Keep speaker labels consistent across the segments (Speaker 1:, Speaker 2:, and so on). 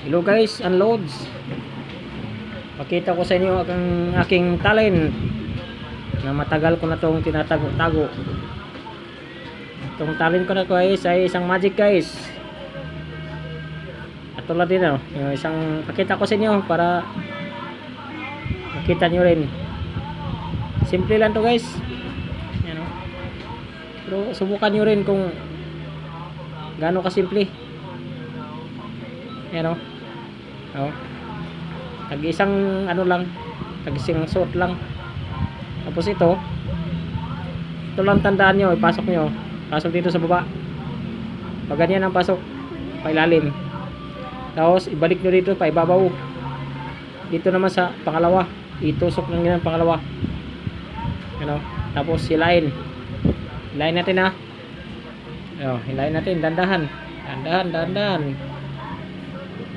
Speaker 1: Hello guys, unloads. Pakita ko sa inyo ang aking talent na matagal ko na itong tinatago-tago. Itong talent ko na guys ay isang magic guys. At tulad din oh, yung isang pakita ko sa inyo para makita nyo rin. Simple lang to guys. Yan oh. Pero subukan nyo rin kung gaano kasimple. Yan o. Oh. Tag isang ano lang. Tag isang suot lang. Tapos ito. Ito lang tandaan nyo. Ipasok nyo. Pasok dito sa baba. Pag ganyan ang pasok. Pailalim. Tapos ibalik nyo dito. Paibabaw. Dito naman sa pangalawa. Itusok lang yan ang pangalawa. Ano? Tapos hilain. Hilain natin ha. Oh, hilain natin. Dandahan. Dandahan, dandahan.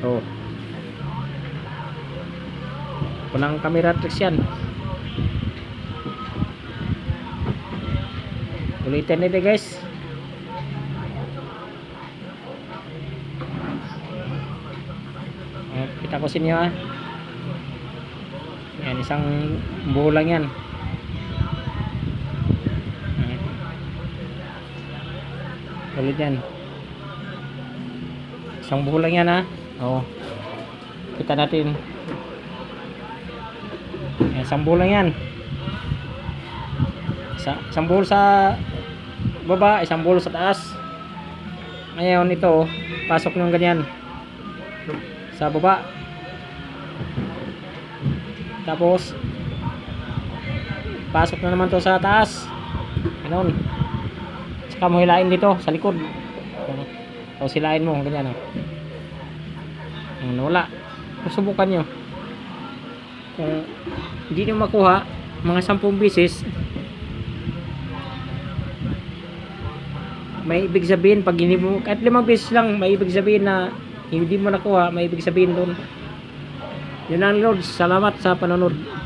Speaker 1: Oh. Walang camera tricks yan. Ulitin nito guys. Oh, kita ko sa inyo ah. Yan, isang buo lang yan. Ulit yan. Isang buo lang yan ha. Oo. Kita natin. Yan, lang yan. Isa, buo sa baba, isang buo sa taas. Ngayon ito, pasok nyo ganyan. Sa baba. Tapos pasok na naman to sa taas. Ganon. Saka mo hilain dito sa likod. O silain mo ganyan oh. Ang wala. Subukan nyo. Kung hindi nyo makuha, mga 10 beses, may ibig sabihin pag hindi mo, kahit limang beses lang, may ibig sabihin na hindi mo nakuha, may ibig sabihin doon. Yun ang Lord. Salamat sa panonood.